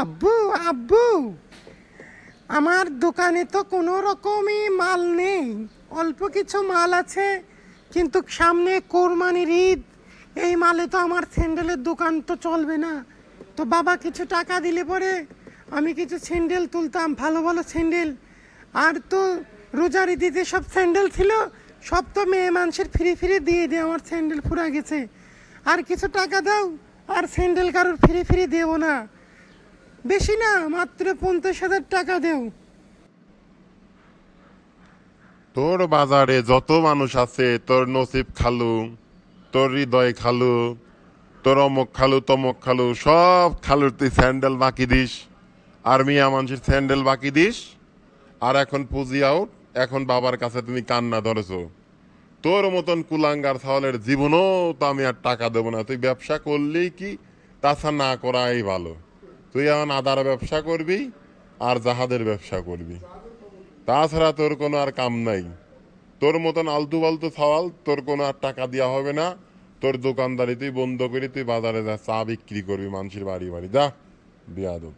আব্বু আব্বু, আমার দোকানে তো কোনো রকমই মাল নেই। অল্প কিছু মাল আছে, কিন্তু সামনে কোরবানির ঈদ। এই মালে তো আমার স্যান্ডেলের দোকান তো চলবে না। তো বাবা কিছু টাকা দিলে পরে আমি কিছু স্যান্ডেল তুলতাম, ভালো ভালো স্যান্ডেল। আর তো রোজার ঈদিতে সব স্যান্ডেল ছিল, সব তো মেয়ে মানুষের ফ্রি ফ্রি দিয়ে দিয়ে আমার স্যান্ডেল ফুরা গেছে। আর কিছু টাকা দাও, আর স্যান্ডেল কারোর ফ্রি ফ্রি দেবো না। বেশি না, মাত্র পঞ্চাশ হাজার টাকা দেও। তোর বাজারে যত মানুষ আছে, তোর নসিব খালু, তোর হৃদয় খালু, তোর অমুক খালু, তমক খালু, সব খালুর তুই স্যান্ডেল বাকি দিস। আর মিয়া মানুষের স্যান্ডেল বাকি দিস। আর এখন পুঁজি আউট এখন বাবার কাছে তুমি কান্না ধরেছো। তোর মতন কুলাঙ্গার ছাওয়ালের জীবনও তো আমি আর টাকা দেবো না। তুই ব্যবসা করলেই কি? তাছাড়া না করাই ভালো। তুই এখন আদার ব্যবসা করবি আর জাহাদের ব্যবসা করবি। তাছাড়া তোর কোনো আর কাম নাই। তোর মতন আলতু ফালতু সওয়াল তোর কোনো আর টাকা দেওয়া হবে না। তোর দোকানদারি তুই বন্ধ করি, তুই বাজারে যা, চা বিক্রি করবি, মানুষের বাড়ি বাড়ি। যা, বিয়াদব।